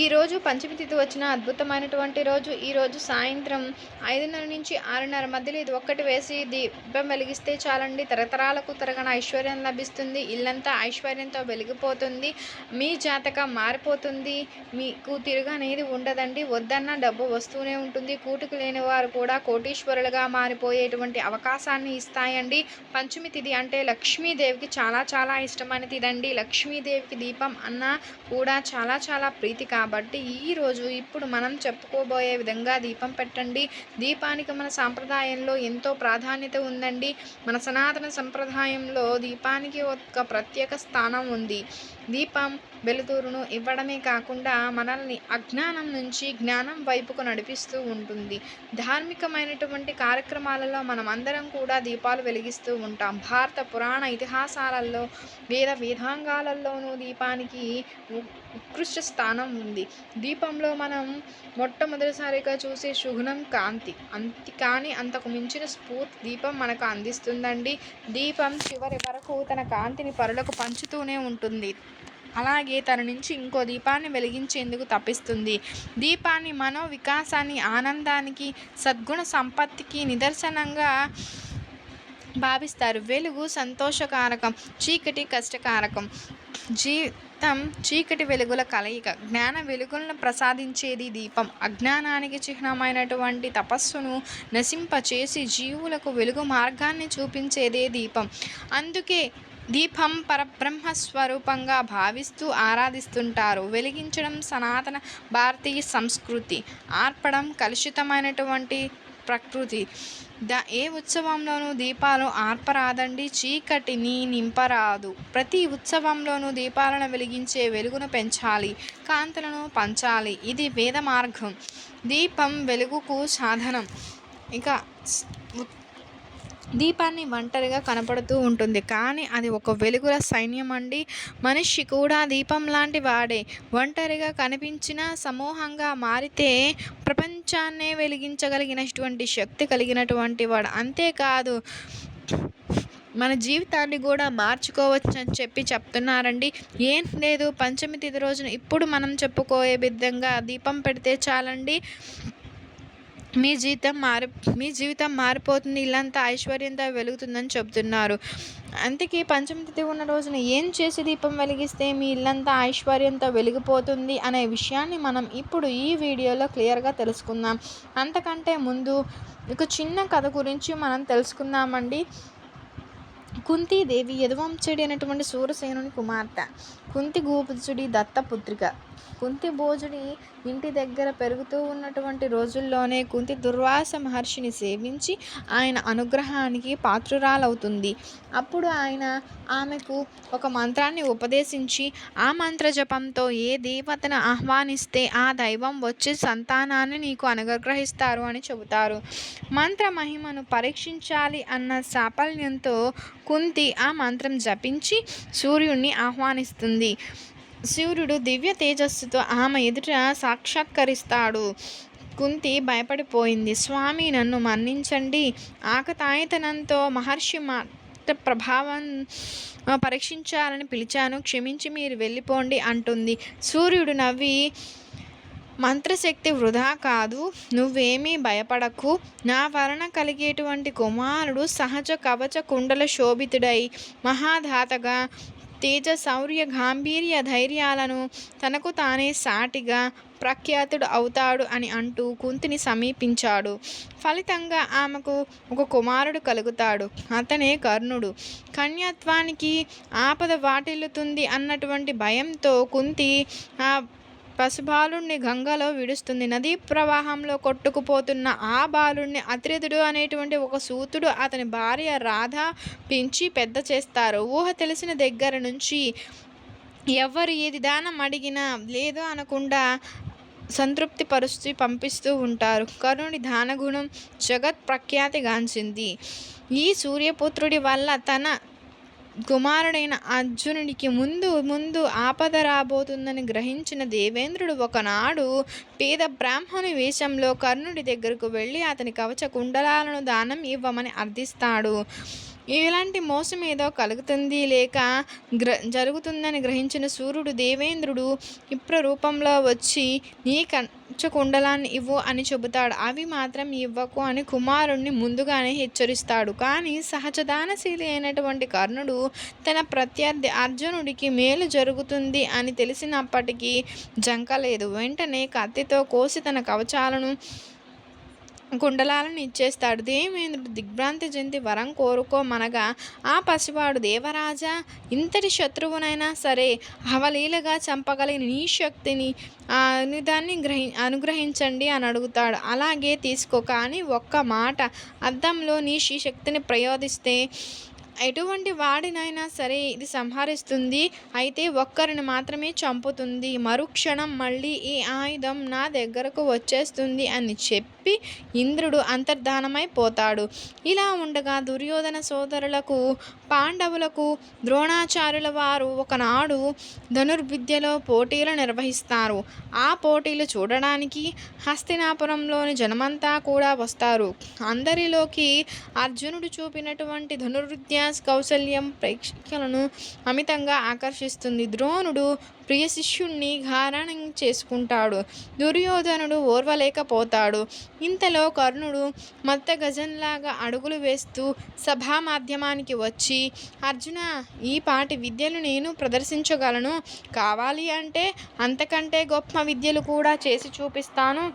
ఈరోజు పంచమి తిథి వచ్చిన అద్భుతమైనటువంటి రోజు. ఈరోజు సాయంత్రం ఐదున్నర నుంచి ఆరున్నర మధ్యలో ఇది ఒక్కటి వేసి దీపం వెలిగిస్తే చాలండి. తరతరాలకు తరగన ఐశ్వర్యం లభిస్తుంది. ఇల్లంతా ఐశ్వర్యంతో వెలిగిపోతుంది. మీ జాతకం మారిపోతుంది. మీకు తిరగనేది ఉండదండి. వద్దన్న డబ్బు వస్తూనే ఉంటుంది. కూటుకు లేని వారు కూడా కోటీశ్వరులుగా మారిపోయేటువంటి అవకాశాన్ని ఇస్తాయండి. పంచమి తిథి అంటే లక్ష్మీదేవికి చాలా చాలా ఇష్టమైన అండి లక్ష్మీదేవికి దీపం అన్న కూడా చాలా చాలా ప్రీతి కాబట్టి కాబట్టి ఈరోజు ఇప్పుడు మనం చెప్పుకోబోయే విధంగా దీపం పెట్టండి. దీపానికి మన సాంప్రదాయంలో ఎంతో ప్రాధాన్యత ఉందండి. మన సనాతన సంప్రదాయంలో దీపానికి ఒక ప్రత్యేక స్థానం ఉంది. దీపం వెలుతురును ఇవ్వడమే కాకుండా మనల్ని అజ్ఞానం నుంచి జ్ఞానం వైపుకు నడిపిస్తూ ఉంటుంది. ధార్మికమైనటువంటి కార్యక్రమాలలో మనం అందరం కూడా దీపాలు వెలిగిస్తూ ఉంటాం. భారత పురాణ ఇతిహాసాలలో వేద విధాంగాలలోనూ దీపానికి ఉత్కృష్ట స్థానం ఉంది దీపంలో మనం మొట్టమొదటిసారిగా చూసే శుగుణం కాంతి. అంత కానీ అంతకు మించిన స్ఫూర్తి దీపం మనకు అందిస్తుందండి. దీపం చివరి వరకు తన కాంతిని పరులకు పంచుతూనే ఉంటుంది. అలాగే తన నుంచి ఇంకో దీపాన్ని వెలిగించేందుకు తప్పిస్తుంది. దీపాన్ని మనో వికాసాన్ని ఆనందానికి సద్గుణ సంపత్తికి నిదర్శనంగా భావిస్తారు. వెలుగు సంతోషకారకం చీకటి కష్టకారకం. జీవితం చీకటి వెలుగుల కలయిక. జ్ఞాన వెలుగులను ప్రసాదించేది దీపం. అజ్ఞానానికి చిహ్నమైనటువంటి తపస్సును నశింపచేసి జీవులకు వెలుగు మార్గాన్ని చూపించేదే దీపం. అందుకే దీపం పరబ్రహ్మ స్వరూపంగా భావిస్తూ ఆరాధిస్తుంటారు. వెలిగించడం సనాతన భారతీయ సంస్కృతి. ఆర్పడం కలుషితమైనటువంటి ప్రకృతి. ద ఏ ఉత్సవంలోనూ దీపాలు ఆర్పరాదండి చీకటిని నింపరాదు. ప్రతి ఉత్సవంలోనూ దీపాలను వెలిగించే వెలుగును పెంచాలి కాంతులను పంచాలి. ఇది వేద మార్గం. దీపం వెలుగుకు సాధనం. ఇక దీపాన్ని ఒంటరిగా కనపడుతూ ఉంటుంది. కానీ అది ఒక వెలుగుల సైన్యం అండి మనిషి కూడా దీపం లాంటి వాడే. ఒంటరిగా కనిపించిన సమూహంగా మారితే ప్రపంచాన్నే వెలిగించగలిగినటువంటి శక్తి కలిగినటువంటి వాడు. అంతేకాదు మన జీవితాన్ని కూడా మార్చుకోవచ్చు అని చెప్పి చెప్తున్నారండి. ఏం లేదు పంచమి తిథి రోజున ఇప్పుడు మనం చెప్పుకోయే విధంగా దీపం పెడితే చాలండి. మీ జీవితం మారి మీ జీవితం మారిపోతుంది. ఇల్లంతా ఐశ్వర్యంతో వెలుగుతుందని చెబుతున్నారు. అందుకే పంచమి తిథి ఉన్న రోజున ఏం చేసి దీపం వెలిగిస్తే మీ ఇల్లంతా ఐశ్వర్యంతో వెలిగిపోతుంది అనే విషయాన్ని మనం ఇప్పుడు ఈ వీడియోలో క్లియర్గా తెలుసుకుందాం. అంతకంటే ముందు ఒక చిన్న కథ గురించి మనం తెలుసుకుందామండి. కుంతీదేవి యదువంశుడి అనేటువంటి సూరసేనుని కుమార్తె. కుంతి గోపుజుడి దత్తపుత్రిక. కుంతి భోజుడి ఇంటి దగ్గర పెరుగుతూ ఉన్నటువంటి రోజుల్లోనే కుంతి దుర్వాస మహర్షిని సేవించి ఆయన అనుగ్రహానికి పాత్రురాలవుతుంది. అప్పుడు ఆయన ఆమెకు ఒక మంత్రాన్ని ఉపదేశించి ఆ మంత్ర జపంతో ఏ దేవతను ఆహ్వానిస్తే ఆ దైవం వచ్చి సంతానాన్ని నీకు అనుగ్రహిస్తారు అని చెబుతారు. మంత్ర మహిమను పరీక్షించాలి అన్న సాఫల్యంతో కుంతి ఆ మంత్రం జపించి సూర్యుడిని ఆహ్వానిస్తుంది. సూర్యుడు దివ్య తేజస్సుతో ఆమె ఎదుట సాక్షాత్కరిస్తాడు. కుంతి భయపడిపోయింది. స్వామి నన్ను మన్నించండి. ఆకతాయితనంతో మహర్షి మాట ప్రభావం పరీక్షించాలని పిలిచాను. క్షమించి మీరు వెళ్ళిపోండి అంటుంది. సూర్యుడు నవ్వి మంత్రశక్తి వృధా కాదు. నువ్వేమీ భయపడకు. నా వలన కలిగేటువంటి కుమారుడు సహజ కవచ కుండల శోభితుడై మహాధాతగా తేజ శౌర్య గాంభీర్య ధైర్యాలను తనకు తానే సాటిగా ప్రఖ్యాతుడు అవుతాడు అని అంటూ కుంతిని సమీపించాడు. ఫలితంగా ఆమెకు ఒక కుమారుడు కలుగుతాడు. అతనే కర్ణుడు. కన్యత్వానికి ఆపద వాటిల్లుతుంది అన్నటువంటి భయంతో కుంతి ఆ పసిబాలుణ్ణి గంగలో విడుస్తుంది. నదీ ప్రవాహంలో కొట్టుకుపోతున్న ఆ బాలుణ్ణి అత్రిధుడు అనేటువంటి ఒక సూతుడు అతని భార్య రాధ పెంచి పెద్ద చేస్తారు. ఊహ తెలిసిన దగ్గర నుంచి ఎవరు ఏది దానం అడిగినా లేదో అనకుండా సంతృప్తి పరుస్తూ పంపిస్తూ ఉంటారు. కర్ణుడి దానగుణం జగత్ ప్రఖ్యాతిగాంచింది ఈ సూర్యపుత్రుడి వల్ల తన కుమారుడైన అర్జునుడికి ముందు ముందు ఆపద రాబోతుందని గ్రహించిన దేవేంద్రుడు ఒకనాడు పేద బ్రాహ్మణి వేషంలో కర్ణుడి దగ్గరకు వెళ్ళి అతని కవచ కుండలాలను దానం ఇవ్వమని అర్థిస్తాడు. ఇలాంటి మోసం ఏదో కలుగుతుంది లేక గ్ర జరుగుతుందని గ్రహించిన సూర్యుడు దేవేంద్రుడు విప్ర రూపంలో వచ్చి నీ కంచకుండలాన్ని ఇవ్వు అని చెబుతాడు. అవి మాత్రం ఇవ్వకు అని కుమారుణ్ణి ముందుగానే హెచ్చరిస్తాడు. కానీ సహజదానశీలి అయినటువంటి కర్ణుడు తన ప్రత్యర్థి అర్జునుడికి మేలు జరుగుతుంది అని తెలిసినప్పటికీ జంకలేదు. వెంటనే కత్తితో కోసి తన కవచాలను కుండలాలను ఇచ్చేస్తాడు. దేవేంద్రుడు దిగ్భ్రాంతి చెంది వరం కోరుకోమనగా ఆ పసివాడు దేవరాజా ఇంతటి శత్రువునైనా సరే అవలీలగా చంపగలిగిన నీ శక్తిని ఆ దాన్ని గ్రహి అనుగ్రహించండి అని అడుగుతాడు. అలాగే తీసుకో కానీ ఒక్క మాట అద్దంలో నీ శక్తిని ప్రయోగిస్తే ఎటువంటి వాడినైనా సరే ఇది సంహరిస్తుంది. అయితే ఒక్కరిని మాత్రమే చంపుతుంది. మరుక్షణం మళ్ళీ ఈ ఆయుధం నా దగ్గరకు వచ్చేస్తుంది అని చెప్పి ఇంద్రుడు అంతర్ధానమైపోతాడు ఇలా ఉండగా దుర్యోధన సోదరులకు పాండవులకు ద్రోణాచార్యుల వారు ఒకనాడు ధనుర్విద్యలో పోటీలు నిర్వహిస్తారు. ఆ పోటీలు చూడడానికి హస్తినాపురంలోని జనమంతా కూడా వస్తారు. అందరిలోకి అర్జునుడు చూపినటువంటి ధనుర్విద్య కౌశల్యం ప్రేక్షకులను అమితంగా ఆకర్షిస్తుంది. ద్రోణుడు ప్రియ శిష్యుణ్ణి ఘారణం చేసుకుంటాడు. దుర్యోధనుడు ఓర్వలేకపోతాడు. ఇంతలో కర్ణుడు మత్త గజంలాగా అడుగులు వేస్తూ సభా మాధ్యమానికి వచ్చి అర్జున ఈ పాటి విద్యలు నేను ప్రదర్శించగలను. కావాలి అంటే అంతకంటే గొప్ప విద్యలు కూడా చేసి చూపిస్తాను.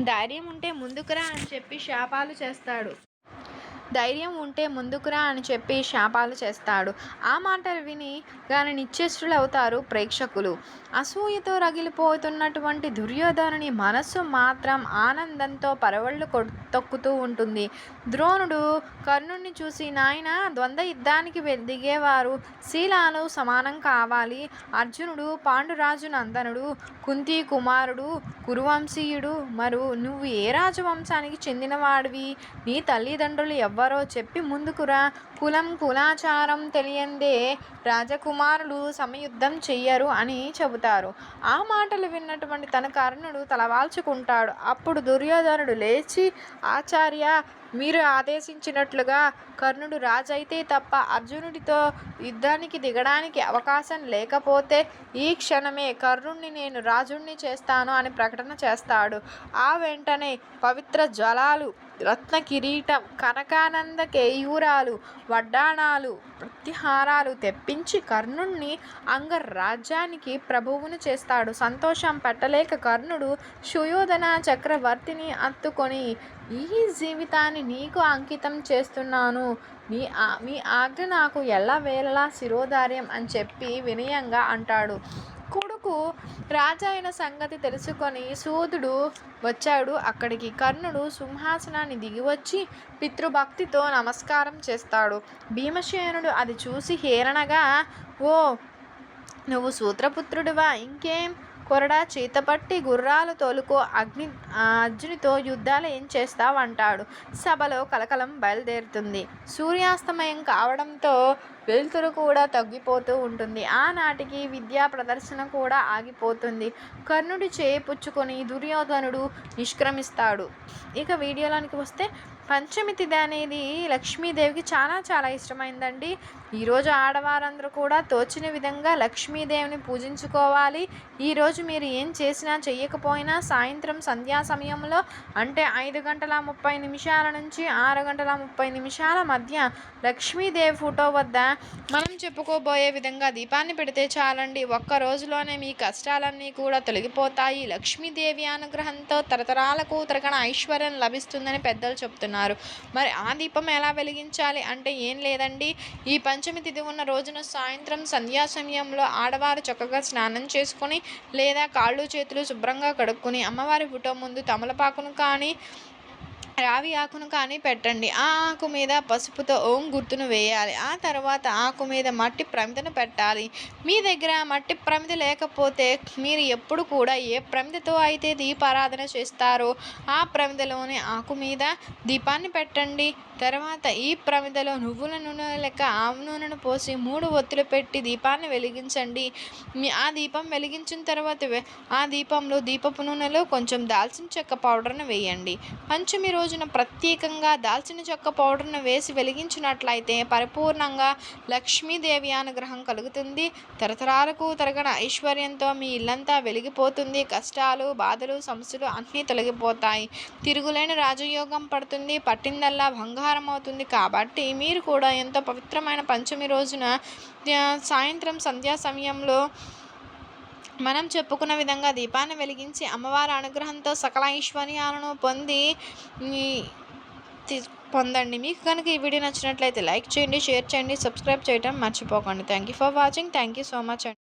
ధైర్యం ఉంటే ముందుకురా అని చెప్పి శాపాలు చేస్తాడు. ధైర్యం ఉంటే ముందుకురా అని చెప్పి శాపాలు చేస్తాడు. ఆ మాటలు విని దాని నిశ్చేష్టులు అవుతారు ప్రేక్షకులు. అసూయతో రగిలిపోతున్నటువంటి దుర్యోధనుని మనస్సు మాత్రం ఆనందంతో పరవళ్ళు తొక్కుతూ ఉంటుంది. ద్రోణుడు కర్ణుణ్ణి చూసి నాయన ద్వంద్వ యుద్ధానికి దిగేవారు. శీలాలు సమానం కావాలి. అర్జునుడు పాండురాజు నందనుడు కుంతి కుమారుడు కురువంశీయుడు. మరు నువ్వు ఏ రాజవంశానికి చెందినవాడివి? నీ తల్లిదండ్రులు ఎవ్వరో చెప్పి ముందుకురా కులం కులాచారం తెలియందే రాజకుమారులు సమయుద్ధం చెయ్యరు అని చెబుతారు. ఆ మాటలు విన్నటువంటి తన కర్ణుడు తలవాల్చుకుంటాడు. అప్పుడు దుర్యోధనుడు లేచి ఆచార్య మీరు ఆదేశించినట్లుగా కర్ణుడు రాజైతే తప్ప అర్జునుడితో యుద్ధానికి దిగడానికి అవకాశం లేకపోతే ఈ క్షణమే కర్ణుణ్ణి నేను రాజుణ్ణి చేస్తాను అని ప్రకటన చేస్తాడు. ఆ వెంటనే పవిత్ర జలాలు రత్న కిరీటం కనకానంద కేయూరాలు వడ్డాణాలు ప్రత్యహారాలు తెప్పించి కర్ణుణ్ణి అంగరాజ్యానికి ప్రభువును చేస్తాడు. సంతోషం పెట్టలేక కర్ణుడు సుయోధన చక్రవర్తిని అత్తుకొని ఈ జీవితాన్ని నీకు అంకితం చేస్తున్నాను. మీ మీ ఆజ్ఞ నాకు ఎలా వేళలా శిరోధార్యం అని చెప్పి వినయంగా అంటాడు. కొడుకు రాజా అయిన సంగతి తెలుసుకొని సూదుడు వచ్చాడు. అక్కడికి కర్ణుడు సింహాసనాన్ని దిగివచ్చి పితృభక్తితో నమస్కారం చేస్తాడు. భీమసేనుడు అది చూసి హేరణగా ఓ నువ్వు సూత్రపుత్రుడివా? ఇంకేం? కొరడా చేతపట్టి గుర్రాలు తోలుకో అగ్ని అర్జునితో యుద్ధాలు ఏం చేస్తావంటాడు. సభలో కలకలం బయలుదేరుతుంది. సూర్యాస్తమయం కావడంతో వెలుతురు కూడా తగ్గిపోతూ ఉంటుంది. ఆనాటికి విద్యా ప్రదర్శన కూడా ఆగిపోతుంది. కర్ణుడి చేపుచ్చుకొని దుర్యోధనుడు నిష్క్రమిస్తాడు. ఇక వీడియోలోనికి వస్తే పంచమి తిథి అనేది లక్ష్మీదేవికి చాలా చాలా ఇష్టమైందండి. ఈరోజు ఆడవారందరూ కూడా తోచిన విధంగా లక్ష్మీదేవిని పూజించుకోవాలి. ఈరోజు మీరు ఏం చేసినా చెయ్యకపోయినా సాయంత్రం సంధ్యా సమయంలో అంటే ఐదు గంటల ముప్పై నిమిషాల నుంచి ఆరు గంటల ముప్పై నిమిషాల మధ్య లక్ష్మీదేవి ఫోటో వద్ద మనం చెప్పుకోబోయే విధంగా దీపాన్ని పెడితే చాలండి. ఒక్క రోజులోనే మీ కష్టాలన్నీ కూడా తొలగిపోతాయి. లక్ష్మీదేవి అనుగ్రహంతో తరతరాలకు తరగన ఐశ్వర్యం లభిస్తుందని పెద్దలు చెప్తున్నారు. మరి ఆ దీపం ఎలా వెలిగించాలి అంటే ఏం లేదండి. ఈ పంచమి తిథి ఉన్న రోజున సాయంత్రం సంధ్యా సమయంలో ఆడవారు చక్కగా స్నానం చేసుకొని లేదా కాళ్ళు చేతులు శుభ్రంగా కడుక్కొని అమ్మవారి ఫోటో ముందు తమలపాకును కానీ రావి ఆకును కానీ పెట్టండి. ఆ ఆకు మీద పసుపుతో ఓం గుర్తును వేయాలి. ఆ తర్వాత ఆకు మీద మట్టి ప్రమిదను పెట్టాలి. మీ దగ్గర మట్టి ప్రమిద లేకపోతే మీరు ఎప్పుడు కూడా ఏ ప్రమిదతో అయితే దీపారాధన చేస్తారో ఆ ప్రమిదలోని ఆకు మీద దీపాన్ని పెట్టండి. తర్వాత ఈ ప్రమిదలో నువ్వుల నూనె లెక్క ఆవ నూనెను పోసి మూడు ఒత్తులు పెట్టి దీపాన్ని వెలిగించండి. ఆ దీపం వెలిగించిన తర్వాత ఆ దీపంలో దీపపు నూనెలో కొంచెం దాల్చిన చెక్క పౌడర్ను వేయండి. పంచమి రోజు రోజున ప్రత్యేకంగా దాల్చిన చెక్క పౌడర్ను వేసి వెలిగించినట్లయితే పరిపూర్ణంగా లక్ష్మీదేవి అనుగ్రహం కలుగుతుంది. తరతరాలకు తరగన ఐశ్వర్యంతో మీ ఇల్లంతా వెలిగిపోతుంది. కష్టాలు బాధలు సమస్యలు అన్నీ తొలగిపోతాయి. తిరుగులేని రాజయోగం పడుతుంది. పట్టిందల్లా బంగారం అవుతుంది. కాబట్టి మీరు కూడా ఎంతో పవిత్రమైన పంచమి రోజున సాయంత్రం సంధ్యా సమయంలో మనం చెప్పుకున్న విధంగా దీపాన్ని వెలిగించి అమ్మవారి అనుగ్రహంతో సకల ఐశ్వర్యాలను పొంది పొందండి. మీకు కనుక ఈ వీడియో నచ్చినట్లయితే లైక్ చేయండి షేర్ చేయండి సబ్స్క్రైబ్ చేయడం మర్చిపోకండి. Thank you for watching thank you so much అండి.